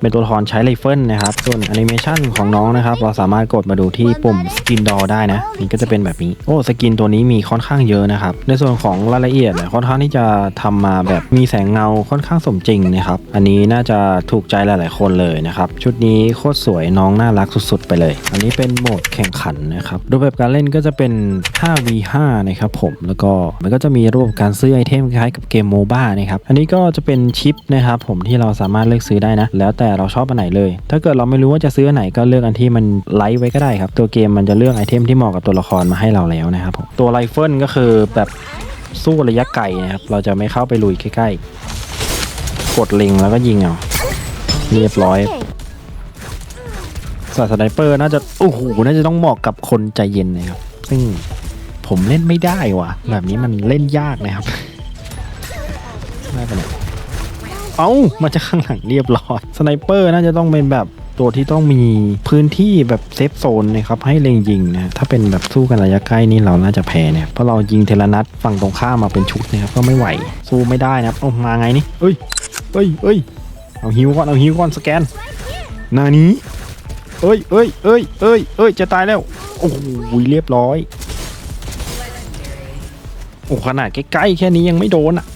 เป็นตัวละครใช้ไรเฟิลนะครับ ส่วนแอนิเมชันของน้องนะครับ เราสามารถกดมาดูที่ปุ่มสกินดอได้นะนี่ก็จะเป็นแบบนี้ โอ้สกินตัวนี้มีค่อนข้างเยอะนะครับ ในส่วนของรายละเอียดเนี่ยค่อนข้างที่จะทำมาแบบมีแสงเงาค่อนข้างสมจริงนะครับ อันนี้น่าจะถูกใจหลาย ๆ คนเลยนะครับ ชุดนี้โคตรสวยน้องน่ารักสุด ๆ ไปเลย อันนี้เป็นโหมดแข่งขันนะครับรูปแบบการเล่นก็จะเป็น 5v5 นะครับผมแล้วก็มันก็จะมีรูปการซื้อไอเทมคล้ายกับเกมโมบ้านะครับอันนี้ก็จะเป็นชิปนะครับผมที่เราสามารถเลือกซื้อได้นะแล้วแต่เราชอบอันไหนเลย ถ้าเกิดเราไม่รู้ว่าจะซื้ออันไหนก็เลือกอันที่มันไลท์ไว้ก็ได้ครับ ตัวเกมมันจะเลือกไอเทมที่เหมาะกับตัวละครมาให้เราแล้วนะครับผมตัวไรเฟิลก็คือแบบสู้ระยะไกลนะครับ เราจะไม่เข้าไปลุยใกล้ๆ กดเล็งแล้วก็ยิงเอาเรียบร้อยสายสไนเปอร์น่าจะโอ้โหน่าจะต้องเหมาะกับคนใจเย็นนะครับ ซึ่งผมเล่นไม่ได้ว่ะ แบบนี้มันเล่นยากนะครับ เอ้ามาจากข้างหลังเรียบร้อยสไนเปอร์น่าจะต้องเป็นแบบตัวที่ต้องมีพื้นที่แบบเซฟโซนนะครับให้เล็งยิงนะถ้าเป็นแบบสู้กันระยะใกล้นี่เราน่าจะแพ้เนี่ยเพราะเรายิงเทลนัดฝั่งตรงข้ามมาเป็นชุดนะครับก็ไม่ไหวสู้ไม่ได้นะครับเอามาไงนี่เอ้ยเอ้ยเอ้ยเอาฮิวก่อนเอาฮิวก่อนสแกนหนานี้เอ้ยเอ้ยเอ้ยเอ้ยเอ้ยจะตายแล้วโอ้โหเรียบร้อยโอ้ขนาดใกล้ๆแค่นี้ยังไม่โดนอะ